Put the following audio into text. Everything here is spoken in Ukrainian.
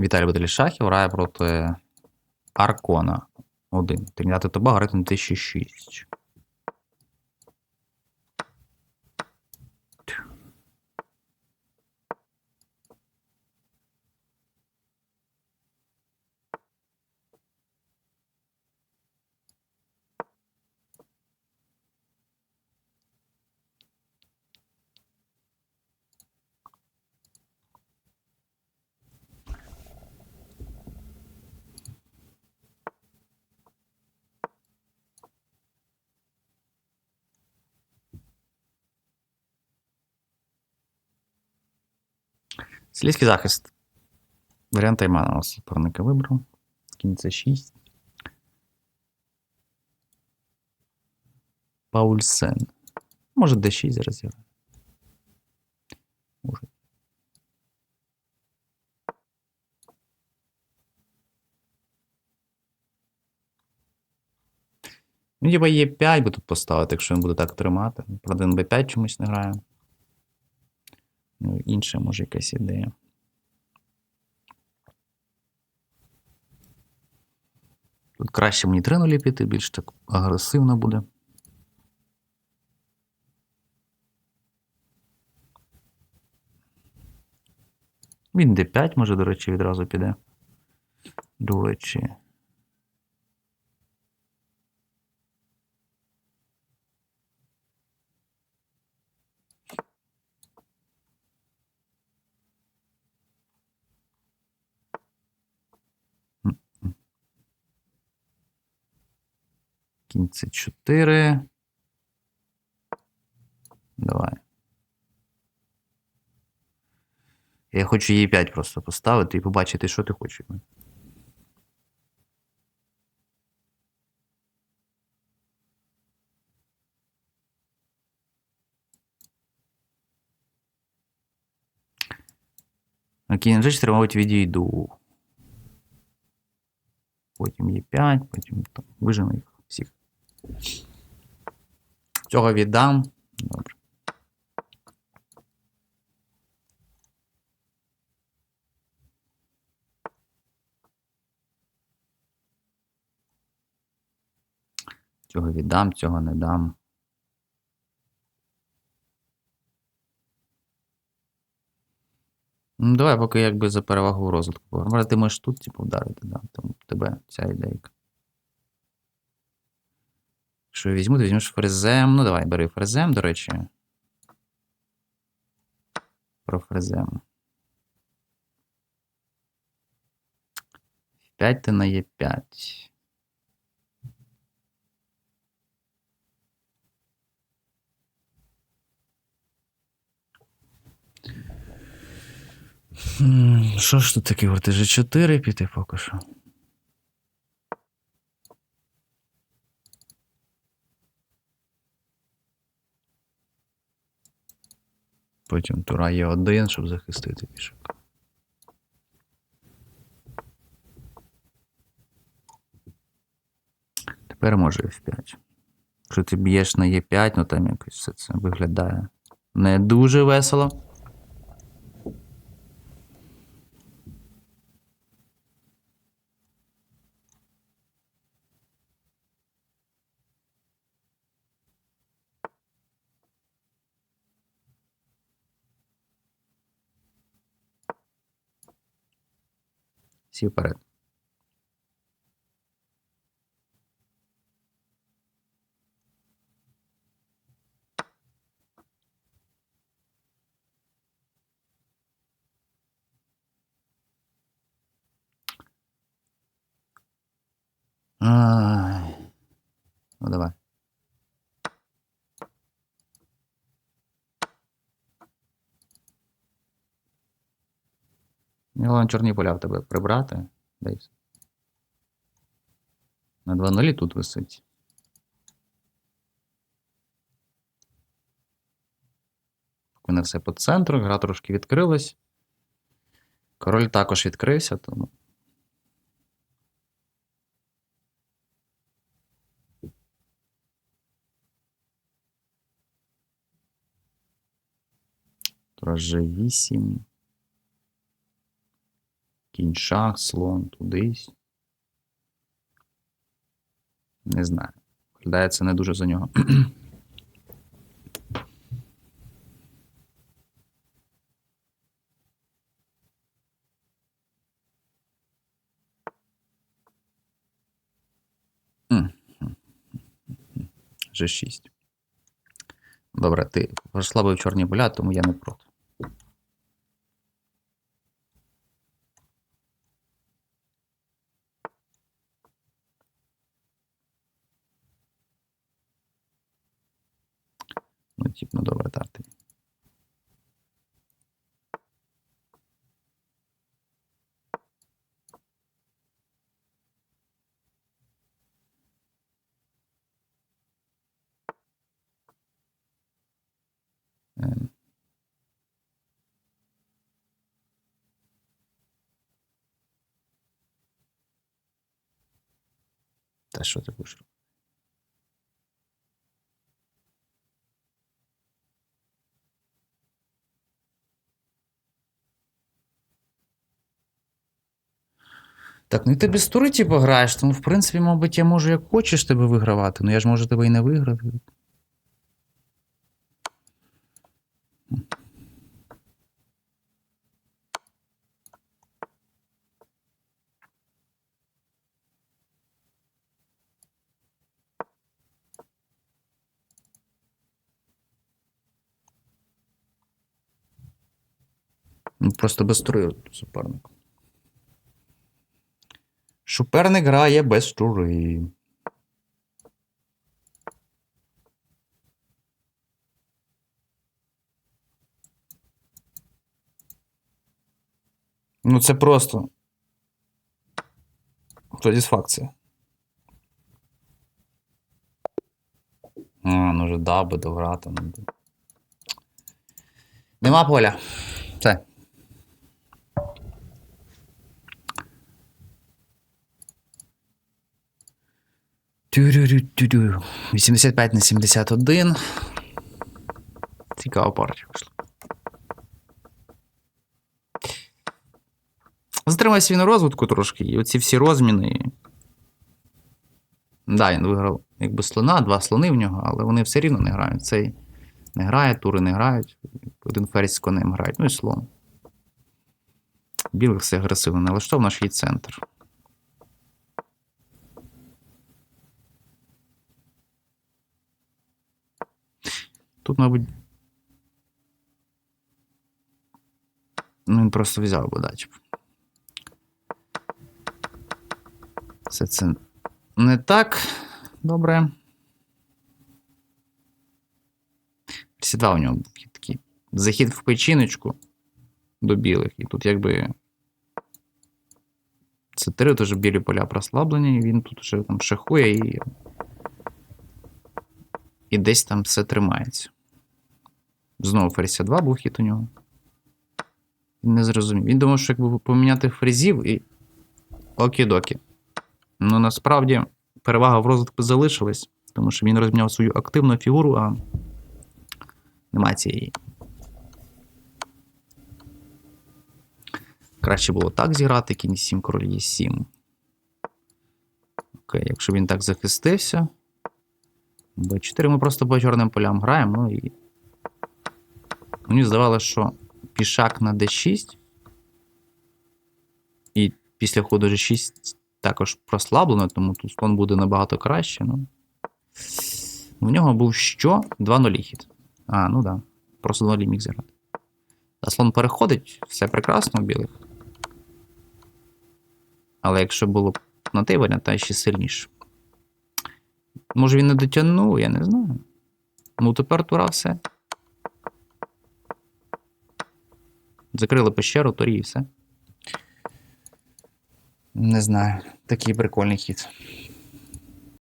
Віталій Баталій Шахів грає проти Аркона 1. Тринадцять Тобаго рейтинг 1006. Слізький захист. Варіант Таймана у суперника вибрав. Кінь це 6. Паульсен. Може D6 зараз зіграє. Може. Ну, хіба є 5 би тут поставити, якщо він буде так тримати. Правда, він B5 чомусь не грає. Інша може якась ідея. Тут краще мені 3 нулі піти, більш так агресивно буде. Він D5, може, до речі, відразу піде. До речі. Кінь це 4. Давай. Я хочу її 5 просто поставити і побачити, що ти хочеш. від мене. На кінь G4, мабуть, відійду. Потім є 5, потім там, вижену їх всіх. Цього віддам. Добре. Цього віддам, цього не дам. Ну, давай, поки якби за перевагу розвитку. Може, ти можеш тут, типу, вдарити, да? Там тебе ця ідейка. Якщо я візьму, ти візьмеш фрезем. Ну, давай, бери фрезем, до речі. Про фрезем. 5 ти на Е5. М, Що ж тут таке говорити? G4 піти поки що. Потім тура є один, щоб захистити пішок. Тепер може F5. Якщо ти б'єш на Е5, ну там якось все це виглядає не дуже весело. Всі вперед. Ай. Ну давай. Головне чорні поля в тебе прибрати. Десь. На 2-0 тут висить. Поки не все по центру, гра трошки відкрилась. Король також відкрився, тому. Тура G8. Кінь шах, слон, тудись. Не знаю. Виглядає це не дуже за нього. М. G6. Добре, ти розслабив чорні поля, тому я не проти. Ну, тип, ну добре, так. ти. Ем. Та що ти будеш? робити? Так, ну ти без тури, типу, граєш, тому, в принципі, мабуть, я можу як хочеш тебе вигравати, але я ж можу тебе і не виграти. Просто без тури суперник. Суперник грає без тури. Ну, це просто. Сатисфакція. А, ну вже даби дограти. Ну. Нема поля. Все. 85 на 71. Цікава партія вийшла. Затримай свій на розвитку трошки, і оці всі розміни. Да, він виграв якби слона, два слони в нього, але вони все рівно не грають. Цей не грає, тури не грають. Один ферзь з конем грають, ну і слон. Білих все агресивно налаштовано, наш є центр. Тут, мабуть. Ну, він просто взяв би дачу. Все це не так добре. Сідав у нього такий захід в печіночку до білих. І тут якби. Це три теж білі поля прослаблені, і він тут вже там шахує і. І десь там все тримається. Знову ферзь 2 був хід у нього. Він не зрозумів. Він думав, що якби поміняти фрезів і. Окі-докі. Ну насправді перевага в розвитку залишилась, тому що він розміняв свою активну фігуру, а немає цієї. Краще було так зіграти, кінь 7, король є 7. Окей, якщо він так захистився. Б4 ми просто по чорним полям граємо, ну і. Мені здавалося, що пішак на d6. І після ходу g6 також прослаблено, тому тут слон буде набагато краще. Ну. В нього був що? 2-0 хід. А, ну да. Просто 2 міг зіграти. А слон переходить, все прекрасно у білих. Але якщо було б на той варіант, то ще сильніше. Може він не дотягнув, я не знаю. Ну, тепер тура все. Закрили пещеру, торі і все. Не знаю. Такий прикольний хід.